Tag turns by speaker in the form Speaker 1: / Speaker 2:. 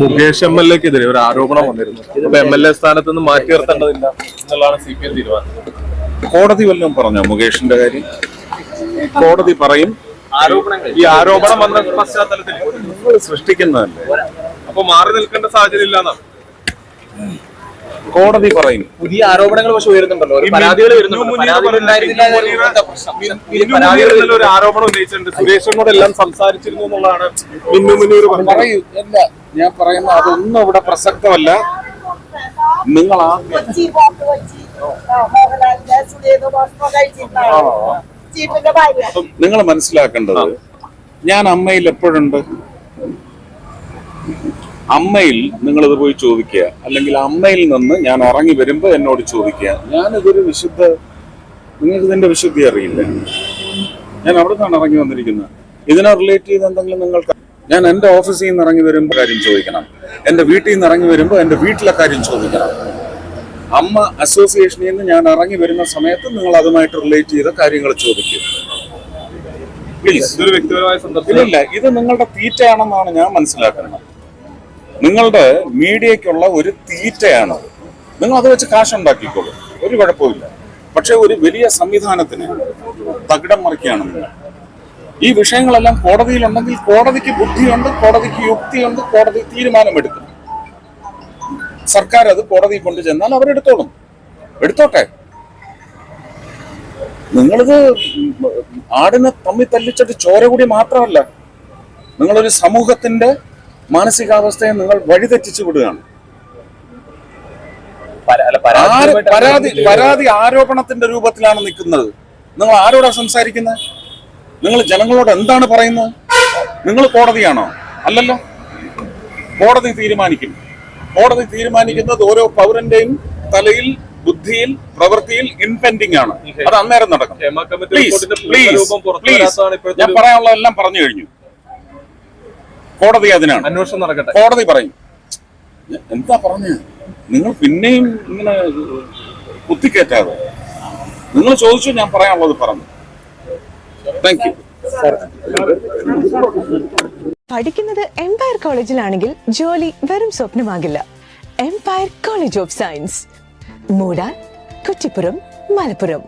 Speaker 1: Mukesh M L എക്കെതിരെ ഒരു ആരോപണം വന്നിരുന്നു. അപ്പൊ എം എൽ എ സ്ഥാനത്ത് നിന്ന് മാറ്റി നിർത്തേണ്ടതില്ല എന്നുള്ളതാണ് സി പി എം തീരുമാനം.
Speaker 2: കോടതി വല്ലതും പറഞ്ഞോ മുകേഷിന്റെ കാര്യം? കോടതി പറയും.
Speaker 1: ഈ ആരോപണം വന്ന പശ്ചാത്തലത്തിൽ
Speaker 2: സൃഷ്ടിക്കുന്നതല്ലേ?
Speaker 1: അപ്പൊ മാറി നിൽക്കേണ്ട സാഹചര്യം ഇല്ലാന്നാണ്.
Speaker 2: കോടതി പറയും.
Speaker 3: പുതിയ ആരോപണങ്ങൾ പക്ഷെ ഉയരുന്നുണ്ടല്ലോ. ഒരു പരാതികൾ വരുന്നുണ്ട്
Speaker 1: ഒരു ആരോപണം ഉന്നയിച്ചിട്ടുണ്ട്. സുരേഷിനോട് എല്ലാം സംസാരിച്ചിരുന്നു എന്നുള്ളതാണ് മിന്നു മുന്നൂർ
Speaker 2: പറയൂ അല്ല ഞാൻ പറയുന്ന അതൊന്നും ഇവിടെ പ്രസക്തമല്ല. നിങ്ങൾ നിങ്ങൾ മനസ്സിലാക്കേണ്ടത് ഞാൻ അമ്മയിൽ എപ്പോഴുണ്ട്? അമ്മയിൽ നിങ്ങളിത് പോയി ചോദിക്കുക. അല്ലെങ്കിൽ അമ്മയിൽ നിന്ന് ഞാൻ ഇറങ്ങി വരുമ്പോൾ എന്നോട് ചോദിക്കുക. ഞാനിതൊരു വിശുദ്ധ നിങ്ങൾക്ക് ഇതിന്റെ വിശുദ്ധി അറിയില്ല. ഞാൻ അവിടെ നിന്നാണ് ഇറങ്ങി വന്നിരിക്കുന്നത്. ഇതിനെ റിലേറ്റ് ചെയ്ത് എന്തെങ്കിലും നിങ്ങൾക്ക് ഞാൻ എന്റെ ഓഫീസിൽ നിന്ന് ഇറങ്ങി വരുമ്പോൾ കാര്യം ചോദിക്കണം. എന്റെ വീട്ടിൽ നിന്ന് ഇറങ്ങി വരുമ്പോൾ എന്റെ വീട്ടിലെ കാര്യം ചോദിക്കണം. അമ്മ അസോസിയേഷനിൽ നിന്ന് ഞാൻ ഇറങ്ങി വരുന്ന സമയത്ത് നിങ്ങൾ അതുമായിട്ട് റിലേറ്റ് ചെയ്ത കാര്യങ്ങൾ ചോദിക്കും പ്ലീസ് ഇല്ല ഇത് നിങ്ങളുടെ തീറ്റയാണെന്നാണ് ഞാൻ മനസ്സിലാക്കുന്നത്. നിങ്ങളുടെ മീഡിയക്കുള്ള ഒരു തീറ്റയാണ് നിങ്ങൾ അത് വെച്ച് കാശുണ്ടാക്കിക്കോളൂ. ഒരു കുഴപ്പമില്ല പക്ഷെ ഒരു വലിയ സംവിധാനത്തിന് തകിടം മറിക്കുകയാണ് നിങ്ങൾ. ഈ വിഷയങ്ങളെല്ലാം കോടതിയിലുണ്ടെങ്കിൽ കോടതിക്ക് ബുദ്ധിയുണ്ട് കോടതിക്ക് യുക്തിയുണ്ട് കോടതി തീരുമാനമെടുക്കും. സർക്കാർ അത് കോടതി കൊണ്ടു ചെന്നാൽ അവരെടുത്തോളും. എടുത്തോട്ടെ. നിങ്ങളിത് ആടിനെ തമ്മി തല്ലിച്ചിട്ട് ചോര കൂടി മാത്രമല്ല. നിങ്ങളൊരു സമൂഹത്തിന്റെ മാനസികാവസ്ഥയെ നിങ്ങൾ വഴിതെറ്റിച്ചു വിടുകയാണ്. പരാതി പരാതി ആരോപണത്തിന്റെ രൂപത്തിലാണ് നിൽക്കുന്നത്. നിങ്ങൾ ആരോടാ സംസാരിക്കുന്നത്? നിങ്ങൾ ജനങ്ങളോട് എന്താണ് പറയുന്നത്? നിങ്ങൾ കോടതിയാണോ? അല്ലല്ലോ. കോടതി തീരുമാനിക്കും. കോടതി തീരുമാനിക്കുന്നത് ഓരോ പൗരന്റെയും തലയിൽ ബുദ്ധിയിൽ പ്രവൃത്തിയിൽ ഇൻപെൻഡിങ് ആണ്. അത് അന്നേരം നടക്കും. പ്ലീസ് പ്ലീസ് പ്ലീസ് ഞാൻ
Speaker 1: പറയാനുള്ള
Speaker 2: എല്ലാം പറഞ്ഞു കഴിഞ്ഞു. കോടതി അതിനാണ്.
Speaker 1: അന്വേഷണം നടക്കട്ടെ.
Speaker 2: കോടതി പറയും. എന്താ പറഞ്ഞ? നിങ്ങൾ പിന്നെയും ഇങ്ങനെ കുത്തിക്കേറ്റാതെ. നിങ്ങൾ ചോദിച്ചു ഞാൻ പറയാനുള്ളത് പറഞ്ഞു. താങ്ക് യു
Speaker 4: പഠിക്കുന്നത് എംപയർ കോളേജിലാണെങ്കിൽ ജോലി വെറും സ്വപ്നമാകില്ല. എംപയർ കോളേജ് ഓഫ് സയൻസ് മൂടാൻ കുറ്റിപ്പുറം മലപ്പുറം.